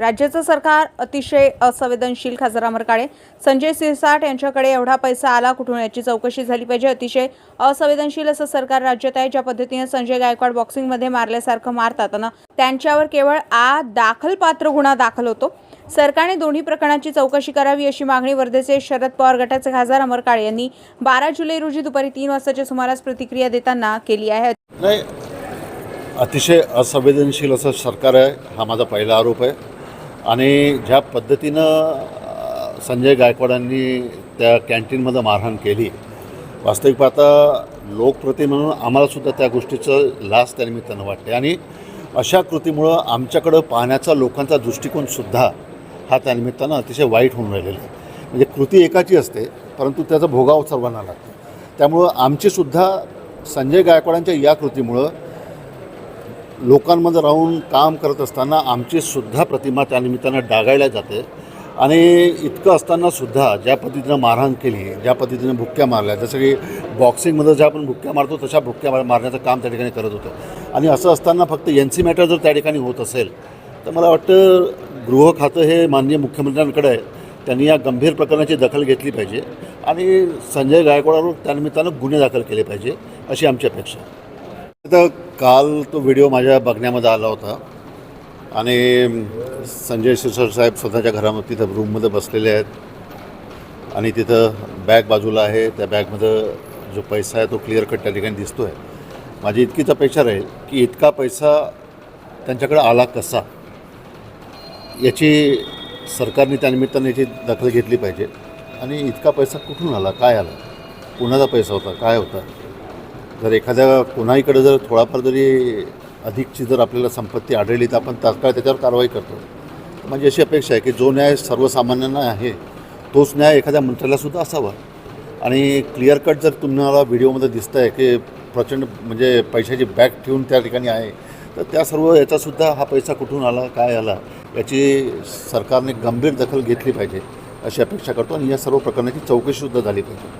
राज्याचं सरकार अतिशय असंवेदनशील खासदार अमर काळे. संजय सिरसाट यांच्याकडे एवढा पैसा आला कुठून याची चौकशी झाली पाहिजे? अतिशय असंवेदनशील असं सरकार राज्यात आहे ज्या पद्धतीने संजय गायकवाड बॉक्सिंगमध्ये मारल्यासारखं मारतात. ना त्यांच्यावर केवळ आ दाखलपात्र गुन्हा दाखल होतो. सरकारने दोन्ही प्रकरणाची चौकशी करावी अशी मागणी वर्धेचे शरद पवार गटाचे खासदार अमर काळे यांनी बारा जुलै रोजी दुपारी तीन वाजताच्या सुमारास प्रतिक्रिया देताना केली आहे. नाही अतिशय असंवेदनशील असं सरकार आहे हा माझा पहिला आरोप आहे. आणि ज्या पद्धतीनं संजय गायकवाडांनी त्या कॅन्टीनमध्ये मारहाण केली वास्तविक पाहता लोकप्रती म्हणून आम्हालासुद्धा त्या गोष्टीचं लास त्या निमित्तानं वाटते. आणि अशा कृतीमुळं आमच्याकडं पाहण्याचा लोकांचा दृष्टिकोनसुद्धा हा त्यानिमित्तानं अतिशय वाईट होऊन राहिलेला आहे. म्हणजे कृती एकाची असते परंतु त्याचा भोगाव सर्वांना लागतो. त्यामुळं आमचीसुद्धा संजय गायकवाडांच्या या कृतीमुळं लोकांमध्ये राहून काम करत असताना आमची सुद्धा प्रतिमा त्यानिमित्तानं डागाळल्या जाते. आणि इतकं असतानासुद्धा ज्या पद्धतीनं मारहाण केली ज्या पद्धतीनं भुक्क्या मारल्या जसं की बॉक्सिंगमध्ये ज्या आपण भुक्क्या मारतो तशा भुक्क्या मार- मारण्याचं काम त्या ठिकाणी करत होतं. आणि असं असताना फक्त एन सी मॅटर जर त्या ठिकाणी होत असेल तर मला वाटतं गृह खातं हे माननीय मुख्यमंत्र्यांकडे आहे त्यांनी या गंभीर प्रकरणाची दखल घेतली पाहिजे. आणि संजय गायकवाडावर त्यानिमित्तानं गुन्हे दाखल केले पाहिजे अशी आमची अपेक्षा आहे. तर काल तो व्हिडिओ माझ्या बघण्यामध्ये आला होता. आणि संजय शिरसाट साहेब स्वतःच्या घरामध्ये तिथं रूममध्ये बसलेले आहेत. आणि तिथं बॅग बाजूला आहे. त्या बॅगमध्ये जो पैसा आहे तो क्लिअर कट त्या ठिकाणी दिसतो आहे माझी इतकीच अपेक्षा राहील की इतका पैसा त्यांच्याकडे आला कसा? याची सरकारने त्यानिमित्ताने याची दखल घेतली पाहिजे. आणि इतका पैसा कुठून आला? काय आला? कुणाचा पैसा होता? काय होता? जर एखाद्या कुणाहीकडे जर थोडाफार जरी अधिकची जर आपल्याला संपत्ती आढळली तर आपण तात्काळ त्याच्यावर कारवाई करतो. माझी अशी अपेक्षा आहे की जो न्याय सर्वसामान्यांना आहे तोच न्याय एखाद्या मंत्र्यालासुद्धा असावा. आणि क्लिअर कट जर तुम्हाला व्हिडिओमध्ये दिसतं आहे की प्रचंड म्हणजे पैशाची बॅग ठेवून त्या ठिकाणी आहे तर त्या सर्व याचासुद्धा हा पैसा कुठून आला काय आला याची सरकारने गंभीर दखल घेतली पाहिजे अशी अपेक्षा करतो आणि या सर्व प्रकरणाची चौकशीसुद्धा झाली पाहिजे.